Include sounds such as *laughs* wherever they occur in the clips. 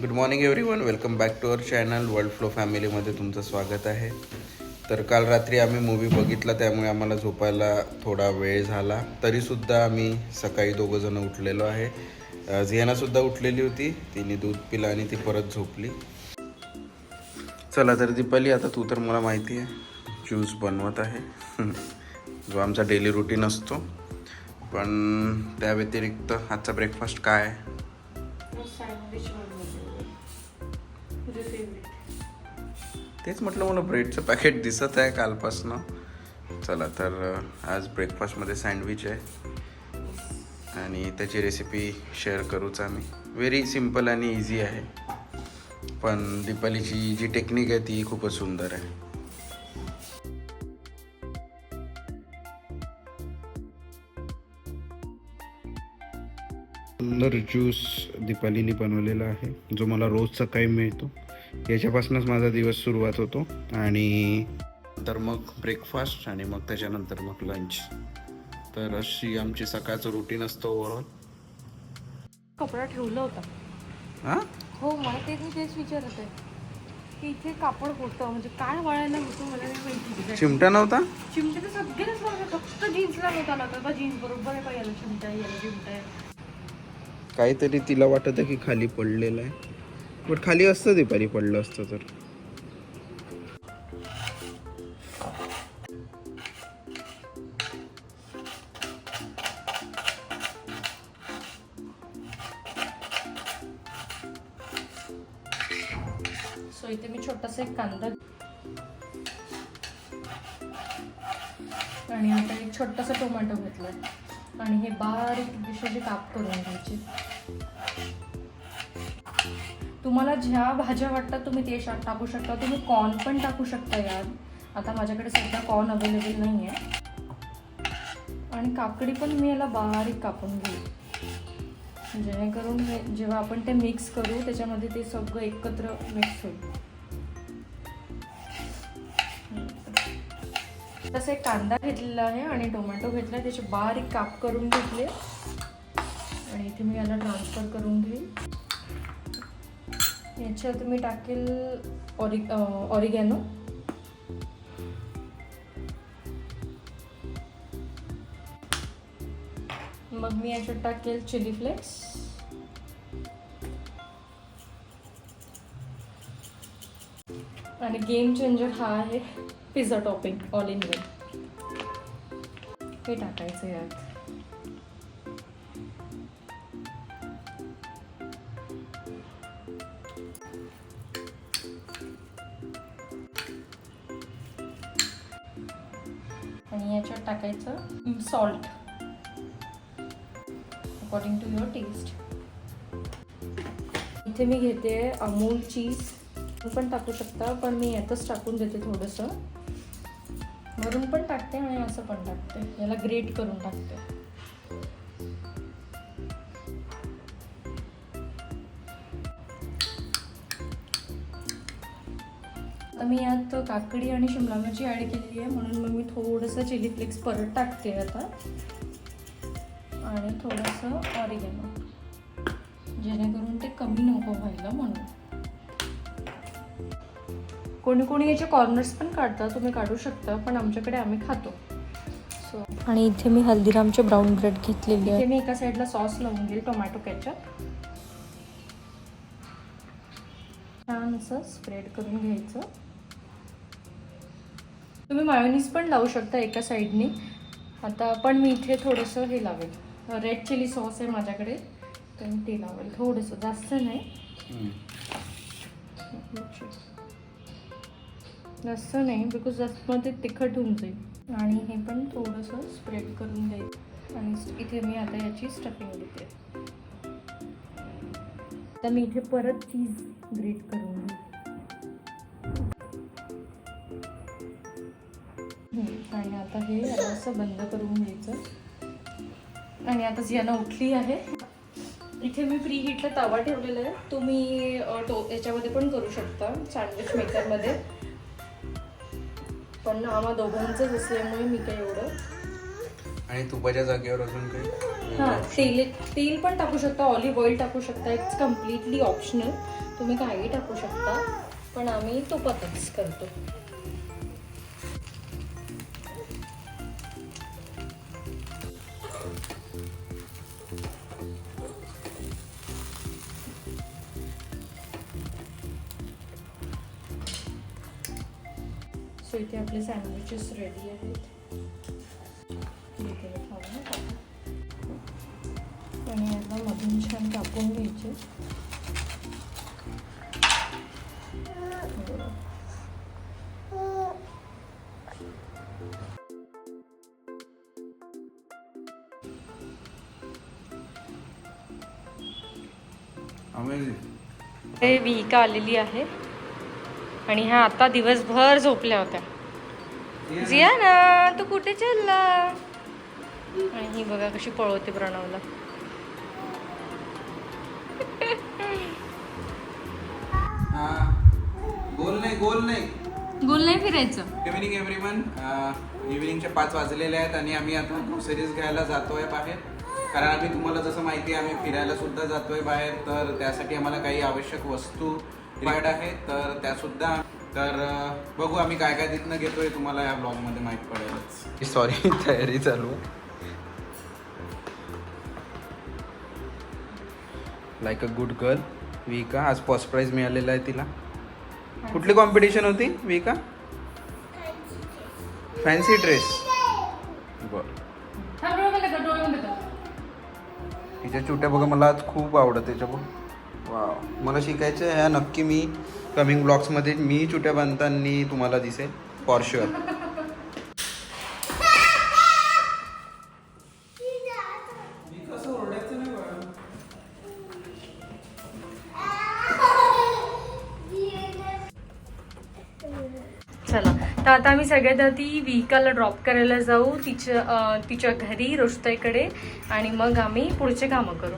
Good morning every one welcome back to our channel world flow फॅमिलीमध्ये तुमचं स्वागत आहे. तर काल रात्री आम्ही मूवी बघितला त्यामुळे आम्हाला झोपायला थोडा वेळ झाला. तरीसुद्धा आम्ही सकाळी दोघंजणं उठलेलो आहे. झियानासुद्धा उठलेली होती. तिने दूध पिलं आणि ती परत झोपली. चला तर दीपाली आता तू तर मला माहिती आहे ज्यूस बनवत आहे. *laughs* जो आमचा डेली रुटीन असतो. पण त्या व्यतिरिक्त आजचा ब्रेकफास्ट काय आहे? तेच म्हटलं मला ब्रेडचं पॅकेट दिसत आहे कालपासनं. चला तर आज ब्रेकफास्टमध्ये सँडविच आहे. आणि त्याची रेसिपी शेअर करूच आम्ही. व्हेरी सिंपल आणि इझी आहे. पण दीपालीची जी टेक्निक आहे ती खूपच सुंदर आहे. सुंदर ज्यूस दीपालीने बनवलेला आहे जो मला रोज सकाळी मिळतो. याच्यापासूनच माझा दिवस सुरुवात होतो आणि तर मग ब्रेकफास्ट आणि मग त्याच्यानंतर मग लंच तर अशी आमची सकाळचं रुटीन असतं ओव्हरऑल कपडा ठेवला होता. हां? हो मला तेच मी तेच विचारत आहे. की इथे कापड होतं म्हणजे काय वळायला होतं मला नाही माहिती. चिमटा नव्हता? चिमटे तर सगळेच लागले फक्त जीन्सला नव्हता लागला का जीन्स बरोबर आहे का? याला चिमटा आहे, याला चिमटा आहे. काहीतरी तिला वाटत आहे की खाली पडलेलं आहे. बट खाली असतं दुपारी पडलं असतं तर. सो इथे मी छोटासा एक कांदा आणि आता एक छोटासा टोमॅटो घेतला आणि हे बारीक दिशेचे काप करून घ्यायचे. तुम्हाला ज्या भाज्या वाटतात तुम्ही ते शाक टाकू शकता. तुम्ही कॉर्न पण टाकू शकता यात आता माझ्याकडे सध्या कॉर्न अवेलेबल नाही आहे आणि काकडी पण मी याला बारीक कापून घेऊ जेणेकरून हे जेव्हा आपण ते मिक्स करू त्याच्यामध्ये ते सगळं एकत्र मिक्स होईल. तसं एक कांदा घेतलेला आहे आणि टोमॅटो घेतला आहे. त्याचे बारीक काप करून घेतले. आणि इथे मी याला ट्रान्सफर करून घेईल. याच्यात मी टाकेल ऑरि ऑरिगॅनो. मग मी याच्यात टाकेल चिली फ्लेक्स. आणि गेम चेंजर हा आहे pizza topping all in one. हे टाकायचं यात. आणि याच्यात टाकायचं salt according to your taste इथे मी घेते अमूल चीज पण टाकू शकता पण मी यातच टाकून देते थोडंसं. वरून पण टाकते आणि असं पण टाकते. याला ग्रेट करून टाकते. मी यात काकडी आणि शिमला मिरची ॲड केलेली आहे. म्हणून मग मी थोडंसं चिली फ्लेक्स परत टाकते आता. आणि थोडंसं ऑरिगॅनो जेणेकरून ते कमी नको व्हायला म्हणून. कोणी कोणी याचे कॉर्नर्स पण काढतात तुम्ही काढू शकता पण आमच्याकडे आम्ही खातो. सो आणि इथे मी हल्दीरामचे ब्राऊन ब्रेड घेतलेले इथे आहे मी एका साईडला सॉस लावून घेईल टोमॅटो केचप छान असं स्प्रेड करून घ्यायचं. तुम्ही मायोनीज पण लावू शकता एका साईडनी आता पण मी इथे थोडंसं हे लावेल. रेड चिली सॉस आहे माझ्याकडे. तर मी ते लावेल. थोडंसं जास्त नाही. जास्त नाही बिकॉज जास्त मग ते तिखट होऊन जाईल. आणि हे पण थोडंसं स्प्रेड करून जाईल. आणि इथे मी आता याची स्टफिंग देते. आता मी इथे परत चीज ग्रेट करून घेते आणि आता हे असं बंद करून घ्यायचं. आणि आता जियाना उठली आहे. इथे मी प्री हीटला तवा ठेवलेला आहे. तुम्ही टो याच्यामध्ये पण करू शकता सँडविच मेकरमध्ये पण आम्हा दोघांचंच असल्यामुळे मी काही एवढं आणि तुपाच्या जागेवर अजून काही हां तेल तेल पण टाकू शकता ऑलिव्ह ऑइल टाकू शकता. इट्स कम्प्लिटली ऑप्शनल तुम्ही काही टाकू शकता. पण आम्ही तुपातच करतो. इथे आपले सँडविचेस रेडी आहेत. आणि याला मधून छान कापून घ्यायचे. हे विहिका आलेली आहे. आणि ह्या आता दिवसभर झोपल्या होत्या. जिया ना तू कुठे चालला? आणि ही बघा कशी पळवते प्रणवला. गोल नाही गोल नाही. गोल नाही फिरायचं. इव्हिनिंग एव्हरीवन इव्हिनिंगचे पाच वाजलेले आहेत आणि आम्ही आता ग्रोसरीज घ्यायला जातोय बाहेर. कारण आम्ही तुम्हाला जसं माहिती आहे आम्ही फिरायला सुद्धा जातोय बाहेर. तर त्यासाठी आम्हाला काही आवश्यक वस्तू रिक्वायर्ड आहेत तर त्या सुद्धा तर बघू आम्ही काय काय तिथनं घेतोय तुम्हाला या ब्लॉगमध्ये माहीत पडेलच. *laughs* सॉरी तयारी चालू. लाईक अ गुड गर्ल विका. आज फर्स्ट प्राइज मिळालेला आहे तिला. कुठली कॉम्पिटिशन होती विका? फॅन्सी ड्रेस बर. तिच्या चुट्या बघा मला आज खूप आवडत त्याच्या बघ. वा मला शिकायचं आहे ह्या नक्की मी कमिंग ब्लॉग्समध्ये मी चुट्या बांधताना तुम्हाला दिसेल फॉर शुअर चला. तर आता आम्ही सगळ्यात आधी विहिकाला ड्रॉप करायला जाऊ तिच्या तिच्या घरी रोष्ताईकडे आणि मग आम्ही पुढचे कामं करू.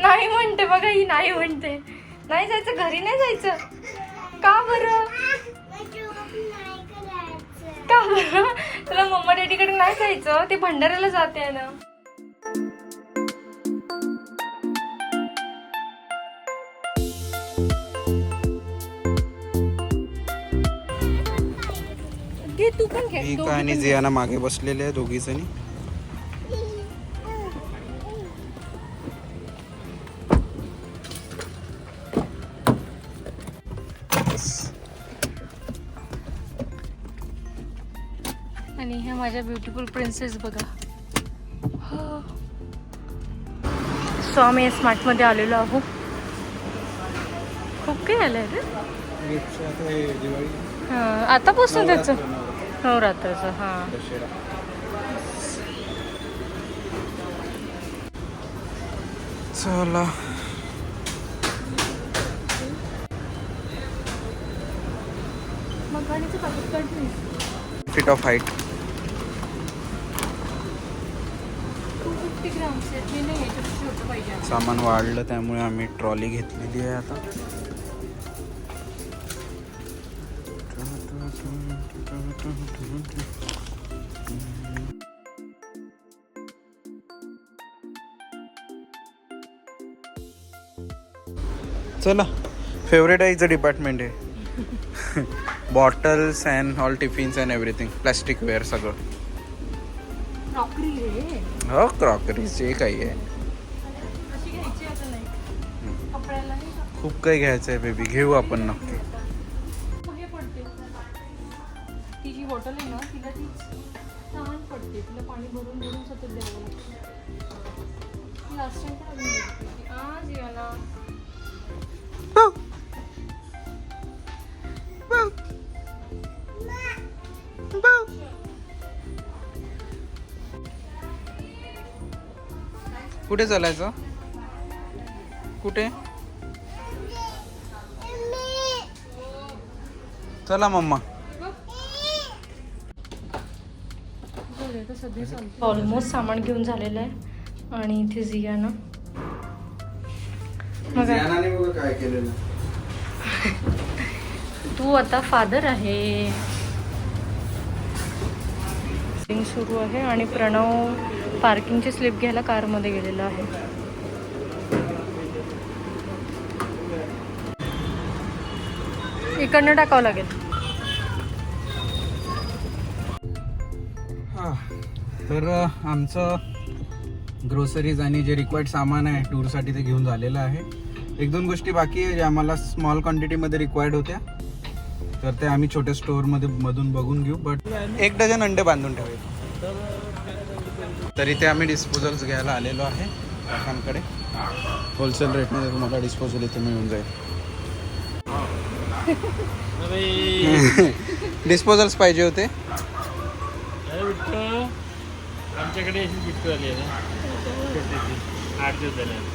नाही म्हणते बघा ही नाही म्हणते. नाही जायचं घरी नाही जायचं. का बरं? का बरं? तुला मम्मा डॅडीकडे नाही जायचं? ते भंडाऱ्याला जाते ना. तू पण घे. आणि. जियाना मागे बसलेले आहे दोघी जणी आणि ह्या माझ्या ब्युटिफुल प्रिन्सेस बघा. सो आम्ही स्मार्टमध्ये आलेलो आहोत खूप काही आलं रे. हां आतापासून त्याचं. नवरात्राचं हां. चला. फिट ऑफ हाईट फिफ्टी नाही छोटं पाहिजे सामान वाढलं त्यामुळे आम्ही ट्रॉली घेतलेली आहे आता. चला फेवरेट आहे डिपार्टमेंट आहे. Bottles and all tiffins and everything plastic ware सगळं. क्रॉकरी रे हो क्रॉकरी जे काही आहे? खूप काही घ्यायचं आहे बेबी घेऊ आपण नक्की पडते. ती जी बॉटल आहे ना तिला ती छान पडते. तिला पाणी भरून भरून सतत द्यावं लागतं. लास्ट टाइम पण आज याला कुठे चालायचं? कुठे? चला मम्मा. ऑलमोस्ट सामान घेऊन झालेलं आहे. आणि इथे मग काय केलेलं. तू आता फादर आहे. सुरू आहे आणि प्रणव पार्किंगची स्लिप घ्यायला कारमध्ये गेलेला आहे. इकडनं टाकावं लागेल. हा तर आमचं ग्रोसरीज आणि जे रिक्वायर्ड सामान आहे टूरसाठी ते घेऊन झालेलं आहे. एक दोन गोष्टी बाकी आहे ज्या आम्हाला स्मॉल क्वांटिटीमध्ये रिक्वायर्ड होत्या. तर ते आम्ही छोट्या स्टोअरमध्ये मधून बघून घेऊ बट एक डझन अंडे बांधून ठेवायचे. तर इथे आम्ही डिस्पोजल्स घ्यायला आलेलो आहे काकांकडे. होलसेल रेटमध्ये तुम्हाला डिस्पोजल इथे मिळून जाईल. *laughs* डिस्पोजल्स पाहिजे होते. आमच्याकडे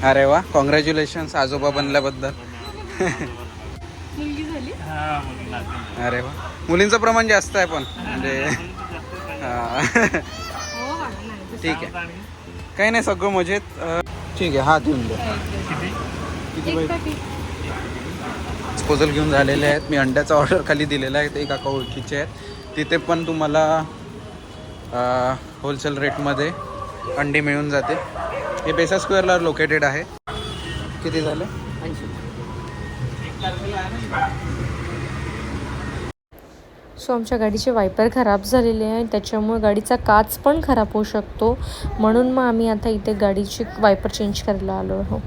अरे वा कॉंग्रॅच्युलेशन्स आजोबा बनल्याबद्दल. हा अरे वा. मुलींचं प्रमाण जास्त आहे पण म्हणजे ठीक आहे. काही नाही सगळं मजेत. ठीक आहे हा देऊन द्या किती? पाहिजे डिस्पोजल घेऊन झालेले आहेत. मी अंड्याचा ऑर्डर खाली दिलेला आहे ते काका ओळखीचे आहेत. तिथे पण तुम्हाला होलसेल रेटमध्ये अंडी मिळून जाते. हे बेसा स्क्वेअरला लोकेटेड आहे. किती झाले? सो आमच्या गाडीचे वायपर खराब झालेले आहे त्याच्यामुळे गाडीचा काच पण खराब होऊ शकतो. म्हणून मग आम्ही आता इथे गाडीची वायपर चेंज करायला आलो आहोत.